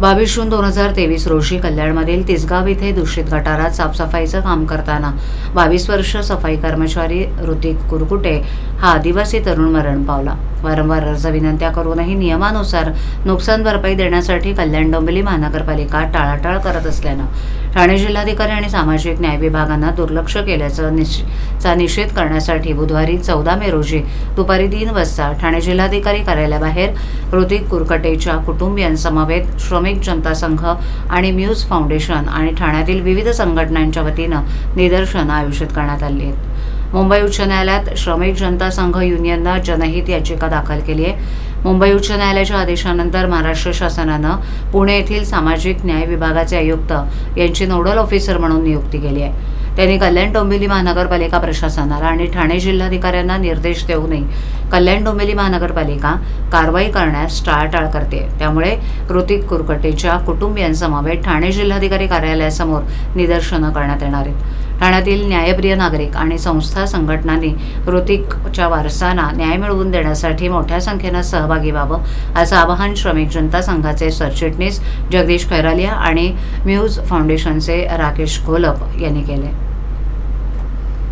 बावीस जून दोन हजार तेवीस रोजी कल्याणमधील तिसगाव इथे दूषित गटारात साफसफाईचं काम करताना बावीस वर्ष सफाई कर्मचारी ऋतिक कुरकुटे हा आदिवासी तरुण मरण पावला. वारंवार अर्ज विनंत्या करूनही नियमानुसार नुकसान भरपाई देण्यासाठी कल्याण डोंबिवली महानगरपालिका टाळाटाळ करत असल्यानं ठाणे जिल्हाधिकारी आणि सामाजिक न्याय विभागानं दुर्लक्ष केल्याचं निश चा निषेध करण्यासाठी बुधवारी चौदा मे रोजी दुपारी तीन वाजता ठाणे जिल्हाधिकारी कार्यालयाबाहेर ऋतिक कुरकटेच्या कुटुंबियांसमवेत श्रमिक श्रमिक जनता संघ आणि म्यूज फाउंडेशन आणि ठाण्यातील विविध संघटनांच्या वतीनं निदर्शनं आयोजित करण्यात आली आहेत. मुंबई उच्च न्यायालयात श्रमिक जनता संघ युनियननं जनहित याचिका दाखल केली आहे. मुंबई उच्च न्यायालयाच्या आदेशानंतर महाराष्ट्र शासनानं पुणे येथील सामाजिक न्याय विभागाचे आयुक्त यांची नोडल ऑफिसर म्हणून नियुक्ती केली आहे. त्यांनी कल्याण डोंबिवली महानगरपालिका प्रशासनाला आणि ठाणे जिल्हाधिकाऱ्यांना निर्देश देऊनही कल्याण डोंबिवली महानगरपालिका कारवाई करण्यास टाळाटाळ करते. त्यामुळे ऋतिक कुरकटेच्या कुटुंबियांसमवेत ठाणे जिल्हाधिकारी कार्यालयासमोर निदर्शनं करण्यात येणार आहेत. ठाण्यातील न्यायप्रिय नागरिक आणि संस्था संघटनांनी ऋतिकच्या वारसांना न्याय मिळवून देण्यासाठी मोठ्या संख्येनं सहभागी व्हावं असं आवाहन श्रमिक जनता संघाचे सरचिटणीस जगदीश खैरालिया आणि म्यूज फाउंडेशनचे राकेश घोलप यांनी केले